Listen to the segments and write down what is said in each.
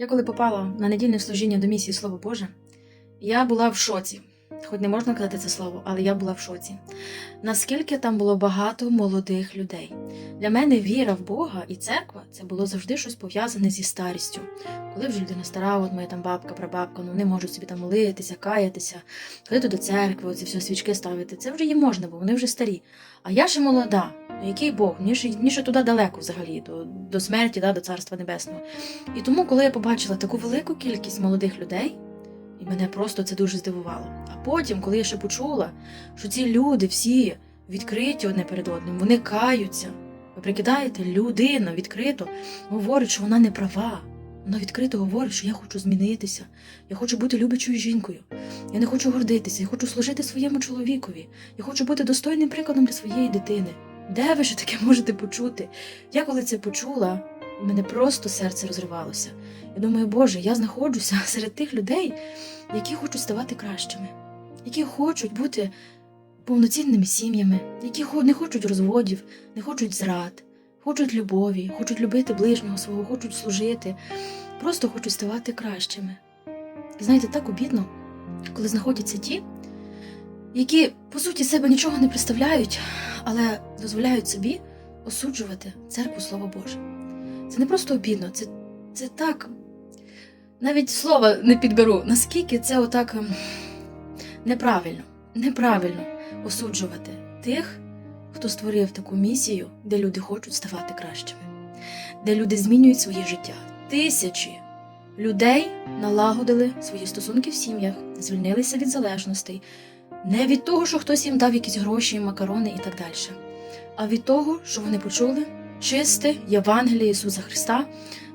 Я коли попала на недільне служіння до місії Слово Боже, я була в шоці. Хоч не можна казати це слово, але я була в шоці. Наскільки там було багато молодих людей. Для мене віра в Бога і церква це було завжди щось пов'язане зі старістю. Коли вже людина стара, от моя там бабка, прабабка, ну вони можуть собі там молитися, каятися, ходити до церкви, оці всі свічки ставити. Це вже їм можна, бо вони вже старі. А я ще молода. Ну, Який Бог? Мені ще, мені ще туди далеко взагалі, до, до смерті, да, до Царства Небесного. І тому, коли я побачила таку велику кількість молодих людей, і мене просто це дуже здивувало. А потім, коли я ще почула, що ці люди всі відкриті одне перед одним, вони каються. Ви прикидаєте, людина відкрито говорить, що вона не права. Вона відкрито говорить, що я хочу змінитися, я хочу бути любячою жінкою. Я не хочу гордитися, я хочу служити своєму чоловікові. Я хочу бути достойним прикладом для своєї дитини. Де ви ще таке можете почути? Я коли це почула, у мене просто серце розривалося. Я думаю, Боже, я знаходжуся серед тих людей, які хочуть ставати кращими, які хочуть бути повноцінними сім'ями, які не хочуть розводів, не хочуть зрад, хочуть любові, хочуть любити ближнього свого, хочуть служити, просто хочуть ставати кращими. І знаєте, так обідно, коли знаходяться ті, які по суті себе нічого не представляють, але дозволяють собі осуджувати церкву Слова Боже. Це не просто обідно, це, це так. Навіть слова не підберу, наскільки це отак ем, неправильно, неправильно осуджувати тих, хто створив таку місію, де люди хочуть ставати кращими, де люди змінюють своє життя. Тисячі людей налагодили свої стосунки в сім'ях, звільнилися від залежностей, не від того, що хтось їм дав якісь гроші, макарони і так далі, а від того, що вони почули чисте Євангеліє Ісуса Христа,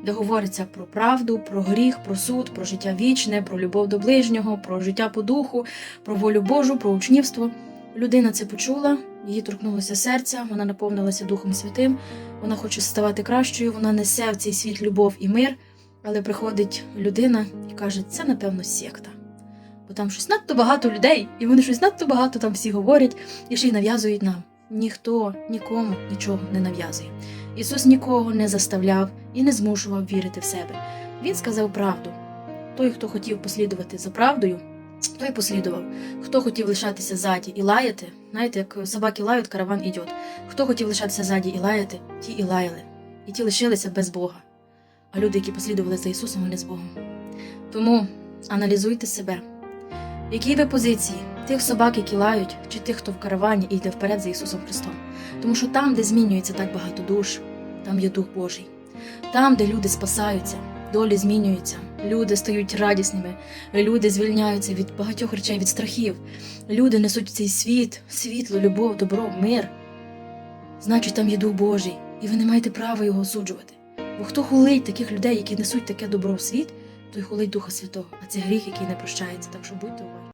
де говориться про правду, про гріх, про суд, про життя вічне, про любов до ближнього, про життя по духу, про волю Божу, про учнівство. Людина це почула, її торкнулося серця, вона наповнилася Духом Святим, вона хоче ставати кращою, вона несе в цей світ любов і мир, але приходить людина і каже, це напевно секта. Бо там щось надто багато людей, і вони щось надто багато там всі говорять і ще й нав'язують нам. Ніхто нікому нічого не нав'язує. Ісус нікого не заставляв і не змушував вірити в себе. Він сказав правду. Той, хто хотів послідувати за правдою, той послідував. Хто хотів лишатися ззаді і лаяти, знаєте, як собаки лають, караван ідет. Хто хотів лишатися ззаді і лаяти, ті і лаяли, і ті лишилися без Бога. А люди, які послідували за Ісусом, вони з Богом. Тому аналізуйте себе. В якій ви позиції? Тих собак, які лають, чи тих, хто в каравані і йде вперед за Ісусом Христом. Тому що там, де змінюється так багато душ, там є Дух Божий. Там, де люди спасаються, долі змінюються, люди стають радісними, люди звільняються від багатьох речей, від страхів. Люди несуть цей світ, світло, любов, добро, мир. Значить, там є Дух Божий, і ви не маєте права його осуджувати. Бо хто хулить таких людей, які несуть таке добро в світ, той хулить Духа Святого, а це гріх, який не прощається. Так що будьте уважні.